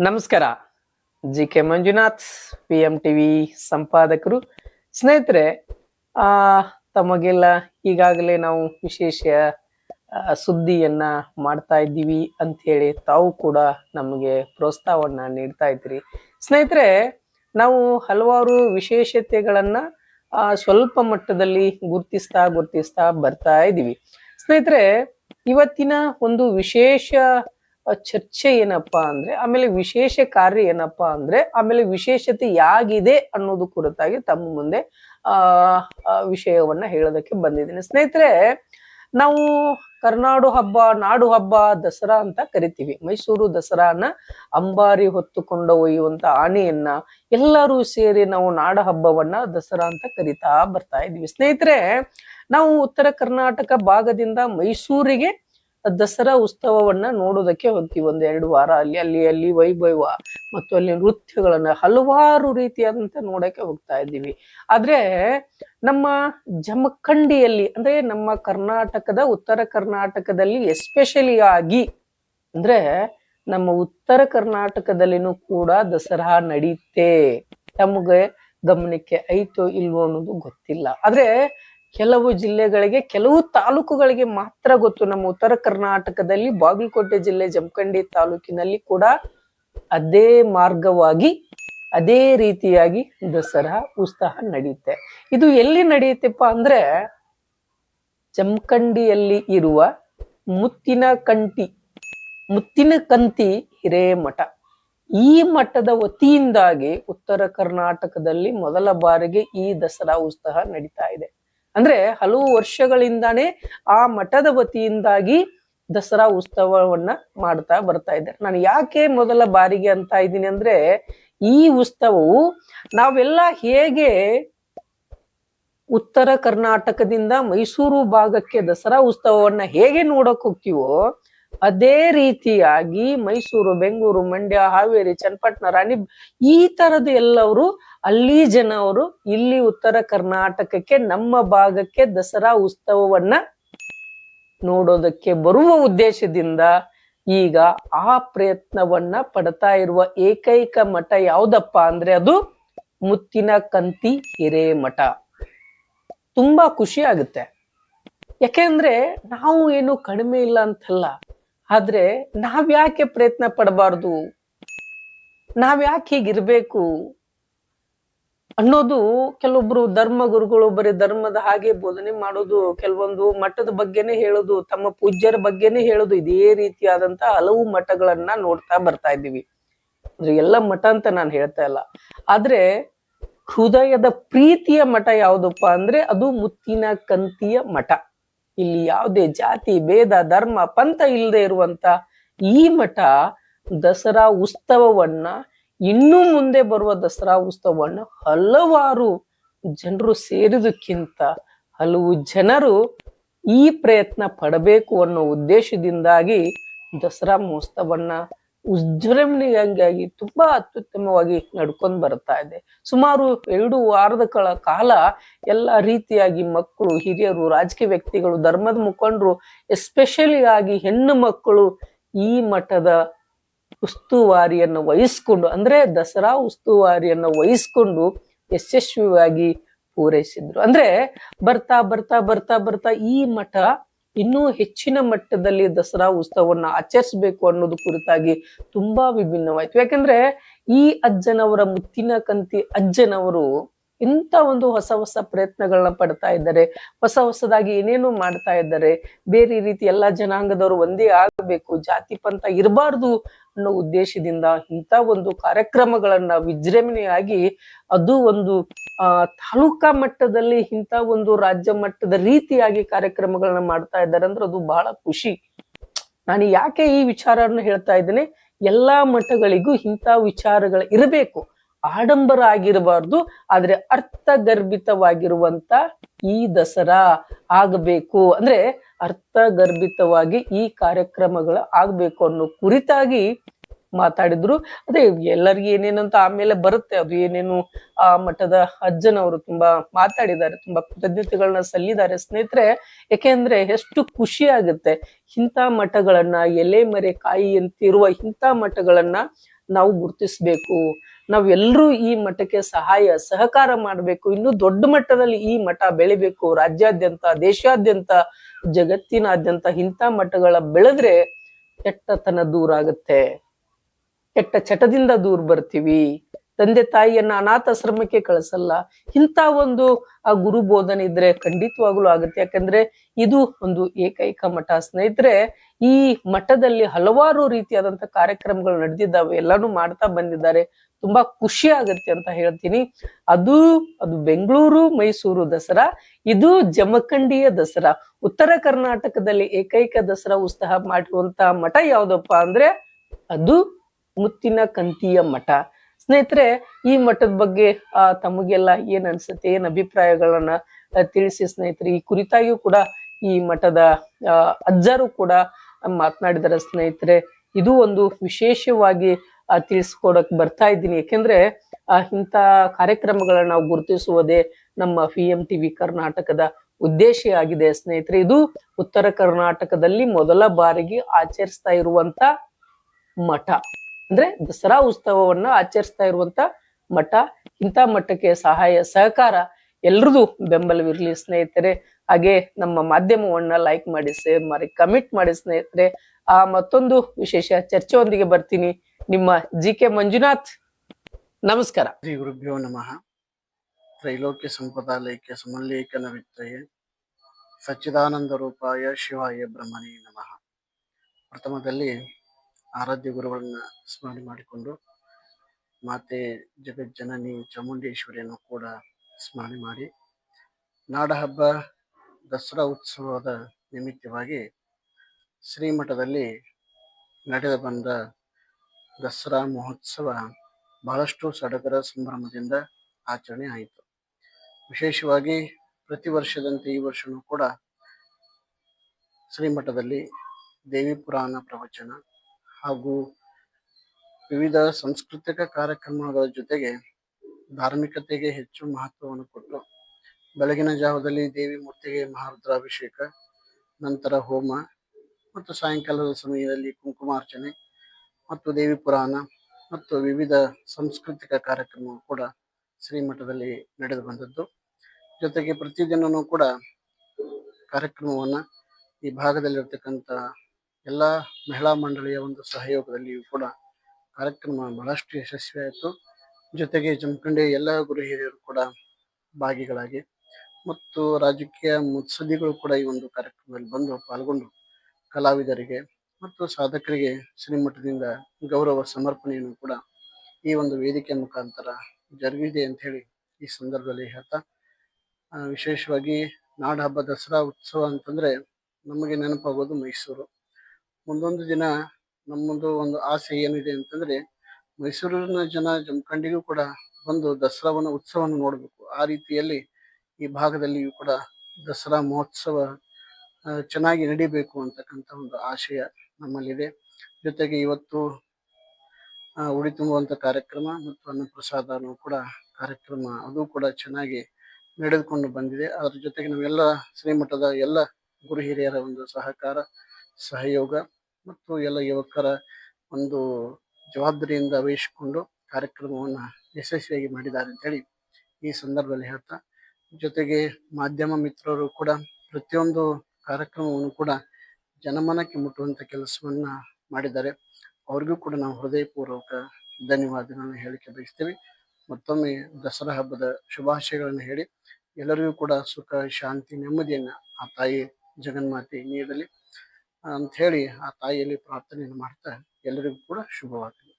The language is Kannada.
ನಮಸ್ಕಾರ. G K Manjunath P M TV ಸಂಪಾದಕರು. ಸ್ನೇಹಿತರೆ, ಆ, ತಮಗೆಲ್ಲ ಈಗಾಗಲೇ ನಾವು ವಿಶೇಷ ಸುದ್ದಿಯನ್ನ ಮಾಡ್ತಾ ಇದ್ದೀವಿ ಅಂತ ಹೇಳಿ ತಾವು ಕೂಡ ನಮಗೆ ಪ್ರೋತ್ಸಾಹವನ್ನ ನೀಡ್ತಾ ಇದ್ರಿ ಸ್ನೇಹಿತರೆ, ನಾವು ಹಲವಾರು ವಿಶೇಷತೆಗಳನ್ನ ಸ್ವಲ್ಪ ಮಟ್ಟದಲ್ಲಿ ಗುರ್ತಿಸ್ತಾ ಗುರ್ತಿಸ್ತಾ ಬರ್ತಾ ಇದ್ದೀವಿ. ಸ್ನೇಹಿತರೆ, ಇವತ್ತಿನ ಒಂದು ವಿಶೇಷ ಚರ್ಚೆ ಏನಪ್ಪಾ ಅಂದ್ರೆ, ಆಮೇಲೆ ವಿಶೇಷ ಕಾರ್ಯ ಏನಪ್ಪಾ ಅಂದ್ರೆ, ಆಮೇಲೆ ವಿಶೇಷತೆ ಯಾಗಿದೆ ಅನ್ನೋದು ಕುರಿತಾಗಿ ತಮ್ಮ ಮುಂದೆ, ಆ ವಿಷಯವನ್ನ ಹೇಳೋದಕ್ಕೆ ಬಂದಿದ್ದೀನಿ. ಸ್ನೇಹಿತರೆ, ನಾವು ಕರ್ನಾಡು ಹಬ್ಬ, ನಾಡು ಹಬ್ಬ, ದಸರಾ ಅಂತ ಕರಿತೀವಿ. ಮೈಸೂರು ದಸರಾನ ಅಂಬಾರಿ ಹೊತ್ತುಕೊಂಡು ಒಯ್ಯುವಂತ ಆನೆಯನ್ನ ಎಲ್ಲರೂ ಸೇರಿ ನಾವು ನಾಡ ಹಬ್ಬವನ್ನ ದಸರಾ ಅಂತ ಕರಿತಾ ಬರ್ತಾ ಇದೀವಿ ಸ್ನೇಹಿತರೆ, ನಾವು ಉತ್ತರ ಕರ್ನಾಟಕ ಭಾಗದಿಂದ ಮೈಸೂರಿಗೆ ದಸರಾ ಉತ್ಸವವನ್ನ ನೋಡೋದಕ್ಕೆ ಹೋಗ್ತೀವಿ ಒಂದ್ ಎರಡು ವಾರ. ಅಲ್ಲಿ ಅಲ್ಲಿ ಅಲ್ಲಿ ವೈಭವ ಮತ್ತು ಅಲ್ಲಿ ನೃತ್ಯಗಳನ್ನ ಹಲವಾರು ರೀತಿಯಾದಂತ ನೋಡಕ್ಕೆ ಹೋಗ್ತಾ ಇದ್ದೀವಿ. ಆದ್ರೆ ನಮ್ಮ ಜಮಖಂಡಿಯಲ್ಲಿ, ಅಂದ್ರೆ ನಮ್ಮ ಕರ್ನಾಟಕದ, ಉತ್ತರ ಕರ್ನಾಟಕದಲ್ಲಿ ಎಸ್ಪೆಷಲಿ ಆಗಿ, ಅಂದ್ರೆ ನಮ್ಮ ಉತ್ತರ ಕರ್ನಾಟಕದಲ್ಲಿನೂ ಕೂಡ ದಸರಾ ನಡೀತೆ. ತಮಗೆ ಗಮನಕ್ಕೆ ಐತೋ ಇಲ್ವೋ ಅನ್ನೋದು ಗೊತ್ತಿಲ್ಲ. ಆದ್ರೆ ಕೆಲವು ಜಿಲ್ಲೆಗಳಿಗೆ, ಕೆಲವು ತಾಲೂಕುಗಳಿಗೆ ಮಾತ್ರ ಗೊತ್ತು. ನಮ್ಮ ಉತ್ತರ ಕರ್ನಾಟಕದಲ್ಲಿ ಬಾಗಲಕೋಟೆ ಜಿಲ್ಲೆ ಜಮಖಂಡಿ ತಾಲೂಕಿನಲ್ಲಿ ಕೂಡ ಅದೇ ಮಾರ್ಗವಾಗಿ, ಅದೇ ರೀತಿಯಾಗಿ ದಸರಾ ಉತ್ಸಾಹ ನಡೆಯುತ್ತೆ ಇದು ಎಲ್ಲಿ ನಡೆಯುತ್ತೆಪ್ಪ ಅಂದ್ರೆ, ಜಮಖಂಡಿಯಲ್ಲಿ ಇರುವ ಮುತ್ತಿನ ಕಂಟಿ, ಮುತ್ತಿನ ಕಂತಿ ಹಿರೇಮಠ. ಈ ಮಠದ ವತಿಯಿಂದಾಗಿ ಉತ್ತರ ಕರ್ನಾಟಕದಲ್ಲಿ ಮೊದಲ ಬಾರಿಗೆ ಈ ದಸರಾ ಉತ್ಸವ ನಡೀತಾ ಇದೆ. ಅಂದ್ರೆ ಹಲವು ವರ್ಷಗಳಿಂದಾನೇ ಆ ಮಠದ ವತಿಯಿಂದಾಗಿ ದಸರಾ ಉತ್ಸವವನ್ನ ಮಾಡ್ತಾ ಬರ್ತಾ ಇದ್ದಾರೆ. ನಾನು ಯಾಕೆ ಮೊದಲ ಬಾರಿಗೆ ಅಂತ ಇದ್ದೀನಿ ಅಂದ್ರೆ ಈ ಉತ್ಸವವು ನಾವೆಲ್ಲ ಹೇಗೆ ಉತ್ತರ ಕರ್ನಾಟಕದಿಂದ ಮೈಸೂರು ಭಾಗಕ್ಕೆ ದಸರಾ ಉತ್ಸವವನ್ನ ಹೇಗೆ ನೋಡಕ್ ಹೋಗ್ತೀವೋ ಅದೇ ರೀತಿಯಾಗಿ ಮೈಸೂರು, ಬೆಂಗಳೂರು, ಮಂಡ್ಯ, ಹಾವೇರಿ, ಚನ್ನಪಟ್ಟಣ, ರಾಣಿ ಈ ತರದ ಎಲ್ಲವರು ಅಲ್ಲಿ ಜನವರು ಇಲ್ಲಿ ಉತ್ತರ ಕರ್ನಾಟಕಕ್ಕೆ ನಮ್ಮ ಭಾಗಕ್ಕೆ ದಸರಾ ಉತ್ಸವವನ್ನ ನೋಡೋದಕ್ಕೆ ಬರುವ ಉದ್ದೇಶದಿಂದ ಈಗ ಆ ಪ್ರಯತ್ನವನ್ನ ಪಡ್ತಾ ಇರುವ ಏಕೈಕ ಮಠ ಯಾವ್ದಪ್ಪ ಅಂದ್ರೆ ಅದು ಮುತ್ತಿನ ಕಂತಿ ಹಿರೇಮಠ. ತುಂಬಾ ಖುಷಿ ಆಗುತ್ತೆ. ಯಾಕೆಂದ್ರೆ ನಾವು ಏನು ಕಡಿಮೆ ಇಲ್ಲ ಅಂತಲ್ಲ. ಆದ್ರೆ ನಾವ್ಯಾಕೆ ಪ್ರಯತ್ನ ಪಡಬಾರ್ದು? ನಾವ್ಯಾಕೆ ಹೀಗಿರ್ಬೇಕು? ಅನ್ನೋದು ಕೆಲವೊಬ್ರು ಧರ್ಮ ಗುರುಗಳು ಬರೀ ಧರ್ಮದ ಹಾಗೆ ಬೋಧನೆ ಮಾಡೋದು, ಕೆಲವೊಂದು ಮಠದ ಬಗ್ಗೆನೇ ಹೇಳೋದು, ತಮ್ಮ ಪೂಜ್ಯರ ಬಗ್ಗೆನೇ ಹೇಳೋದು ಇದೇ ರೀತಿಯಾದಂತ ಹಲವು ಮಠಗಳನ್ನ ನೋಡ್ತಾ ಬರ್ತಾ ಇದ್ದೀವಿ. ಅಂದ್ರೆ ಎಲ್ಲ ಮಠ ಅಂತ ನಾನು ಹೇಳ್ತಾ ಇಲ್ಲ. ಆದ್ರೆ ಹೃದಯದ ಪ್ರೀತಿಯ ಮಠ ಯಾವ್ದಪ್ಪ ಅಂದ್ರೆ ಅದು ಮುತ್ತಿನ ಕಂತಿಯ ಮಠ. ಇಲ್ಲಿ ಯಾವುದೇ ಜಾತಿ, ಭೇದ, ಧರ್ಮ, ಪಂಥ ಇಲ್ಲದೆ ಇರುವಂತ ಈ ಮಠ ದಸರಾ ಉತ್ಸವವನ್ನ ಇನ್ನು ಮುಂದೆ ಬರುವ ದಸರಾ ಉತ್ಸವವನ್ನ ಹಲವಾರು ಜನರು ಸೇರಿದಕ್ಕಿಂತ ಹಲವು ಜನರು ಈ ಪ್ರಯತ್ನ ಪಡಬೇಕು ಅನ್ನೋ ಉದ್ದೇಶದಿಂದಾಗಿ ದಸರಾ ಮಹೋತ್ಸವನ್ನ ಉಜ್ಜೃಂಭಣೆಯಾಗಿ ತುಂಬಾ ಅತ್ಯುತ್ತಮವಾಗಿ ನಡ್ಕೊಂಡ್ ಬರ್ತಾ ಇದೆ. ಸುಮಾರು ಎರಡು ವಾರದ ಕಾಲ ಎಲ್ಲ ರೀತಿಯಾಗಿ ಮಕ್ಕಳು, ಹಿರಿಯರು, ರಾಜಕೀಯ ವ್ಯಕ್ತಿಗಳು, ಧರ್ಮದ ಮುಖಂಡರು ಎಸ್ಪೆಷಲಿ ಆಗಿ ಹೆಣ್ಣು ಮಕ್ಕಳು ಈ ಮಠದ ಉಸ್ತುವಾರಿಯನ್ನು ವಹಿಸ್ಕೊಂಡು, ಅಂದ್ರೆ ದಸರಾ ಉಸ್ತುವಾರಿಯನ್ನು ವಹಿಸ್ಕೊಂಡು ಯಶಸ್ವಿಯಾಗಿ ಪೂರೈಸಿದ್ರು. ಅಂದ್ರೆ ಬರ್ತಾ ಬರ್ತಾ ಬರ್ತಾ ಬರ್ತಾ ಈ ಮಠ ಇನ್ನೂ ಹೆಚ್ಚಿನ ಮಟ್ಟದಲ್ಲಿ ದಸರಾ ಉತ್ಸವವನ್ನು ಆಚರಿಸಬೇಕು ಅನ್ನೋದು ಕುರಿತಾಗಿ ತುಂಬಾ ವಿಭಿನ್ನವಾಯ್ತು. ಯಾಕಂದ್ರೆ ಈ ಅಜ್ಜನವರ ಮುತ್ತಿನ ಕಂತಿ ಅಜ್ಜನವರು ಇಂಥ ಒಂದು ಹೊಸ ಹೊಸ ಪ್ರಯತ್ನಗಳನ್ನ ಪಡ್ತಾ ಇದ್ದಾರೆ. ಹೊಸ ಹೊಸದಾಗಿ ಏನೇನೋ ಮಾಡ್ತಾ ಇದ್ದಾರೆ. ಬೇರೆ ರೀತಿ ಎಲ್ಲಾ ಜನಾಂಗದವರು ಒಂದೇ ಆಗಬೇಕು, ಜಾತಿ ಪಂಥ ಇರಬಾರ್ದು ಅನ್ನೋ ಉದ್ದೇಶದಿಂದ ಇಂಥ ಒಂದು ಕಾರ್ಯಕ್ರಮಗಳನ್ನ ವಿಜೃಂಭಣೆಯಾಗಿ ಅದು ಒಂದು ಆ, ತಾಲೂಕಾ ಮಟ್ಟದಲ್ಲಿ ಇಂಥ ಒಂದು ರಾಜ್ಯ ಮಟ್ಟದ ರೀತಿಯಾಗಿ ಕಾರ್ಯಕ್ರಮಗಳನ್ನ ಮಾಡ್ತಾ ಇದ್ದಾರೆ ಅಂದ್ರೆ ಅದು ಬಹಳ ಖುಷಿ. ನಾನು ಯಾಕೆ ಈ ವಿಚಾರವನ್ನು ಹೇಳ್ತಾ ಇದ್ದೇನೆ? ಎಲ್ಲಾ ಮಠಗಳಿಗೂ ಇಂಥ ವಿಚಾರಗಳು ಇರಬೇಕು. ಆಡಂಬರ ಆಗಿರಬಾರ್ದು, ಆದ್ರೆ ಅರ್ಥಗರ್ಭಿತವಾಗಿರುವಂತ ಈ ದಸರಾ ಆಗಬೇಕು. ಅಂದ್ರೆ ಅರ್ಥಗರ್ಭಿತವಾಗಿ ಈ ಕಾರ್ಯಕ್ರಮಗಳು ಆಗ್ಬೇಕು ಅನ್ನೋ ಕುರಿತಾಗಿ ಮಾತಾಡಿದ್ರು. ಅದೇ ಎಲ್ಲರಿಗೂ ಏನೇನಂತ ಆಮೇಲೆ ಬರುತ್ತೆ. ಅದು ಏನೇನು ಆ ಮಠದ ಅಜ್ಜನವರು ತುಂಬಾ ಮಾತಾಡಿದ್ದಾರೆ, ತುಂಬಾ ಕೃತಜ್ಞತೆಗಳನ್ನ ಸಲ್ಲಿದ್ದಾರೆ ಸ್ನೇಹಿತರೆ. ಯಾಕೆಂದ್ರೆ ಎಷ್ಟು ಖುಷಿ ಆಗುತ್ತೆ ಇಂಥ ಮಠಗಳನ್ನ, ಎಲೆ ಮರೆ ಕಾಯಿ ಅಂತಿರುವ ಇಂಥ ಮಠಗಳನ್ನ ನಾವು ಗುರುತಿಸ್ಬೇಕು. ನಾವೆಲ್ಲರೂ ಈ ಮಠಕ್ಕೆ ಸಹಾಯ, ಸಹಕಾರ ಮಾಡಬೇಕು. ಇನ್ನು ದೊಡ್ಡ ಮಟ್ಟದಲ್ಲಿ ಈ ಮಠ ಬೆಳಿಬೇಕು. ರಾಜ್ಯಾದ್ಯಂತ, ದೇಶಾದ್ಯಂತ, ಜಗತ್ತಿನಾದ್ಯಂತ ಇಂಥ ಮಠಗಳ ಬೆಳೆದ್ರೆ ಕೆಟ್ಟತನ ದೂರ ಆಗುತ್ತೆ. ಕೆಟ್ಟ ಚಟದಿಂದ ದೂರ ಬರ್ತೀವಿ. ತಂದೆ ತಾಯಿಯನ್ನ ಅನಾಥಾಶ್ರಮಕ್ಕೆ ಕಳಿಸಲ್ಲ. ಇಂಥ ಒಂದು, ಆ ಗುರು ಬೋಧನೆ ಇದ್ರೆ ಖಂಡಿತವಾಗ್ಲೂ ಆಗುತ್ತೆ. ಯಾಕಂದ್ರೆ ಇದು ಒಂದು ಏಕೈಕ ಮಠ. ಸ್ನೇಹಿತರೆ, ಈ ಮಠದಲ್ಲಿ ಹಲವಾರು ರೀತಿಯಾದಂತ ಕಾರ್ಯಕ್ರಮಗಳು ನಡೆದಿದ್ದಾವೆ. ಎಲ್ಲಾನು ಮಾಡ್ತಾ ಬಂದಿದ್ದಾರೆ. ತುಂಬಾ ಖುಷಿ ಆಗತ್ತೆ ಅಂತ ಹೇಳ್ತೀನಿ. ಅದು ಅದು ಬೆಂಗಳೂರು, ಮೈಸೂರು ದಸರಾ, ಇದು ಜಮಖಂಡಿಯ ದಸರಾ. ಉತ್ತರ ಕರ್ನಾಟಕದಲ್ಲಿ ಏಕೈಕ ದಸರಾ ಉತ್ಸಾಹ ಮಾಡಿರುವಂತಹ ಮಠ ಯಾವ್ದಪ್ಪ ಅಂದ್ರೆ ಅದು ಮುತ್ತಿನ ಕಂತಿಯ ಮಠ. ಸ್ನೇಹಿತರೆ ಈ ಮಠದ ಬಗ್ಗೆ ಆ ತಮಗೆಲ್ಲ ಏನ್ ಅನ್ಸುತ್ತೆ? ಏನ್ ಅಭಿಪ್ರಾಯಗಳನ್ನ ತಿಳಿಸಿ ಸ್ನೇಹಿತರೆ. ಈ ಕುರಿತಾಗಿಯೂ ಕೂಡ ಈ ಮಠದ ಅಜ್ಜರು ಕೂಡ ಮಾತನಾಡಿದಾರೆ ಸ್ನೇಹಿತರೆ. ಇದು ಒಂದು ವಿಶೇಷವಾಗಿ ತಿಳಿಸ್ಕೊಡಕ್ ಬರ್ತಾ ಇದ್ದೀನಿ. ಯಾಕೆಂದ್ರೆ ಆ, ಇಂಥ ಕಾರ್ಯಕ್ರಮಗಳನ್ನ ನಾವು ಗುರುತಿಸುವುದೇ ನಮ್ಮ ಪಿ ಎಂ ಟಿವಿ ಕರ್ನಾಟಕದ ಉದ್ದೇಶ ಆಗಿದೆ ಸ್ನೇಹಿತರೆ. ಇದು ಉತ್ತರ ಕರ್ನಾಟಕದಲ್ಲಿ ಮೊದಲ ಬಾರಿಗೆ ಆಚರಿಸ್ತಾ ಇರುವಂತ ಮಠ. ಅಂದ್ರೆ ದಸರಾ ಉತ್ಸವವನ್ನ ಆಚರಿಸ್ತಾ ಇರುವಂತ ಮಠ. ಇಂಥ ಮಠಕ್ಕೆ ಸಹಾಯ, ಸಹಕಾರ ಎಲ್ರದು ಬೆಂಬಲವಿರಲಿ ಸ್ನೇಹಿತರೆ. ಹಾಗೆ ನಮ್ಮ ಮಾಧ್ಯಮವನ್ನ ಲೈಕ್ ಮಾಡಿ ಶೇರ್ ಮಾಡಿ ಕಮೆಂಟ್ ಮಾಡಿ ಸ್ನೇಹಿತರೆ. ಆ ಮತ್ತೊಂದು ವಿಶೇಷ ಚರ್ಚೆಯೊಂದಿಗೆ ಬರ್ತೀನಿ. ನಿಮ್ಮ ಜಿ ಕೆ ಮಂಜುನಾಥ್, ನಮಸ್ಕಾರ. ಶ್ರೀ ಗುರುಭ್ಯೋ ನಮಃ. ತ್ರೈಲೋಕ್ಯ ಸಂಪದಾಲಯಕ್ಕೆ ಸಮಲ್ಲೇಖನ ವಿತ್ತಯ ಸಚ್ಚಿದಾನಂದ ರೂಪಾಯ ಶಿವಾಯ ಬ್ರಹ್ಮನೇ ನಮಃ. ಪ್ರಥಮದಲ್ಲಿ ಆರಾಧ್ಯ ಗುರುಗಳನ್ನ ಸ್ಮರಣೆ ಮಾಡಿಕೊಂಡು ಮಾತೆ ಜಗಜ್ಜನನಿ ಚಾಮುಂಡೇಶ್ವರಿಯನ್ನು ಕೂಡ ಸ್ಮರಣೆ ಮಾಡಿ. ನಾಡಹಬ್ಬ ದಸರಾ ಉತ್ಸವದ ನಿಮಿತ್ತವಾಗಿ ಶ್ರೀಮಠದಲ್ಲಿ ನಡೆದು ಬಂದ ದಸರಾ ಮಹೋತ್ಸವ ಬಹಳಷ್ಟು ಸಡಗರ ಸಂಭ್ರಮದಿಂದ ಆಚರಣೆ ಆಯಿತು. ವಿಶೇಷವಾಗಿ ಪ್ರತಿ ವರ್ಷದಂತೆ ಈ ವರ್ಷವೂ ಕೂಡ ಶ್ರೀಮಠದಲ್ಲಿ ದೇವಿ ಪುರಾಣ ಪ್ರವಚನ ಹಾಗೂ ವಿವಿಧ ಸಾಂಸ್ಕೃತಿಕ ಕಾರ್ಯಕ್ರಮಗಳ ಜೊತೆಗೆ ಧಾರ್ಮಿಕತೆಗೆ ಹೆಚ್ಚು ಮಹತ್ವವನ್ನು ಕೊಟ್ಟು ಬೆಳಗಿನ ಜಾವದಲ್ಲಿ ದೇವಿ ಮೂರ್ತಿಗೆ ಮಹಾರುದ್ರಾಭಿಷೇಕ, ನಂತರ ಹೋಮ ಮತ್ತು ಸಾಯಂಕಾಲದ ಸಮಯದಲ್ಲಿ ಕುಂಕುಮಾರ್ಚನೆ ಮತ್ತು ದೇವಿ ಪುರಾಣ ಮತ್ತು ವಿವಿಧ ಸಾಂಸ್ಕೃತಿಕ ಕಾರ್ಯಕ್ರಮವು ಕೂಡ ಶ್ರೀಮಠದಲ್ಲಿ ನಡೆದು ಬಂದದ್ದು. ಜೊತೆಗೆ ಪ್ರತಿದಿನವೂ ಕೂಡ ಕಾರ್ಯಕ್ರಮವನ್ನು ಈ ಭಾಗದಲ್ಲಿರ್ತಕ್ಕಂಥ ಎಲ್ಲ ಮಹಿಳಾ ಮಂಡಳಿಯ ಒಂದು ಸಹಯೋಗದಲ್ಲಿಯೂ ಕೂಡ ಕಾರ್ಯಕ್ರಮ ಬಹಳಷ್ಟು ಯಶಸ್ವಿಯಾಯಿತು. ಜೊತೆಗೆ ಜಮಖಂಡಿ ಎಲ್ಲ ಗುರು ಹಿರಿಯರು ಕೂಡ ಭಾಗಿಗಳಾಗಿ ಮತ್ತು ರಾಜಕೀಯ ಮುತ್ಸದ್ದಿಗಳು ಕೂಡ ಈ ಒಂದು ಕಾರ್ಯಕ್ರಮದಲ್ಲಿ ಬಂದು ಪಾಲ್ಗೊಂಡು ಕಲಾವಿದರಿಗೆ ಮತ್ತು ಸಾಧಕರಿಗೆ ಶ್ರೀಮಠದಿಂದ ಗೌರವ ಸಮರ್ಪಣೆಯನ್ನು ಕೂಡ ಈ ಒಂದು ವೇದಿಕೆ ಮುಖಾಂತರ ಜರುಗಿದೆ ಅಂತ ಹೇಳಿ ಈ ಸಂದರ್ಭದಲ್ಲಿ ಹೇಳ್ತಾ ವಿಶೇಷವಾಗಿ ನಾಡ ಹಬ್ಬ ದಸರಾ ಉತ್ಸವ ಅಂತಂದ್ರೆ ನಮಗೆ ನೆನಪಾಗೋದು ಮೈಸೂರು. ಮುಂದೊಂದು ದಿನ ನಮ್ಮೊಂದು ಒಂದು ಆಸೆ ಏನಿದೆ ಅಂತಂದ್ರೆ ಮೈಸೂರಿನ ಜನ ಜಮಖಂಡಿಗೂ ಕೂಡ ಬಂದು ದಸರಾವನ್ನು ಉತ್ಸವವನ್ನು ನೋಡಬೇಕು. ಆ ರೀತಿಯಲ್ಲಿ ಈ ಭಾಗದಲ್ಲಿಯೂ ಕೂಡ ದಸರಾ ಮಹೋತ್ಸವ ಚೆನ್ನಾಗಿ ನಡಿಬೇಕು ಅಂತಕ್ಕಂಥ ಒಂದು ಆಶಯ ನಮ್ಮಲ್ಲಿದೆ. ಜೊತೆಗೆ ಇವತ್ತು ಉಡಿ ತುಂಬುವಂತ ಕಾರ್ಯಕ್ರಮ ಮತ್ತು ಅನ್ನಪ್ರಸಾದನೂ ಕೂಡ ಕಾರ್ಯಕ್ರಮ ಅದು ಕೂಡ ಚೆನ್ನಾಗಿ ನಡೆದುಕೊಂಡು ಬಂದಿದೆ. ಅದರ ಜೊತೆಗೆ ನಾವೆಲ್ಲ ಶ್ರೀಮಠದ ಎಲ್ಲ ಗುರು ಹಿರಿಯರ ಒಂದು ಸಹಕಾರ, ಸಹಯೋಗ ಮತ್ತು ಎಲ್ಲ ಯುವಕರ ಒಂದು ಜವಾಬ್ದಾರಿಯಿಂದ ವಹಿಸಿಕೊಂಡು ಕಾರ್ಯಕ್ರಮವನ್ನು ಯಶಸ್ವಿಯಾಗಿ ಮಾಡಿದ್ದಾರೆ ಅಂತೇಳಿ ಈ ಸಂದರ್ಭದಲ್ಲಿ ಹೇಳ್ತಾ, ಜೊತೆಗೆ ಮಾಧ್ಯಮ ಮಿತ್ರರು ಕೂಡ ಪ್ರತಿಯೊಂದು ಕಾರ್ಯಕ್ರಮವನ್ನು ಕೂಡ ಜನಮನಕ್ಕೆ ಮುಟ್ಟುವಂಥ ಕೆಲಸವನ್ನ ಮಾಡಿದ್ದಾರೆ. ಅವ್ರಿಗೂ ಕೂಡ ನಾವು ಹೃದಯಪೂರ್ವಕ ಧನ್ಯವಾದಗಳನ್ನು ಹೇಳಿಕೆ ಬಯಸ್ತೀವಿ. ಮತ್ತೊಮ್ಮೆ ದಸರಾ ಹಬ್ಬದ ಶುಭಾಶಯಗಳನ್ನು ಹೇಳಿ, ಎಲ್ಲರಿಗೂ ಕೂಡ ಸುಖ, ಶಾಂತಿ, ನೆಮ್ಮದಿಯನ್ನ ಆ ತಾಯಿ ಜಗನ್ಮಾತೆ ನೀಡಲಿ. ಅಂತ ಹೇಳಿ ಆ ತಾಯಿಯಲ್ಲಿ ಪ್ರಾರ್ಥನೆಯನ್ನು ಮಾಡ್ತಾ ಎಲ್ಲರಿಗೂ ಕೂಡ ಶುಭವಾಗಲಿ.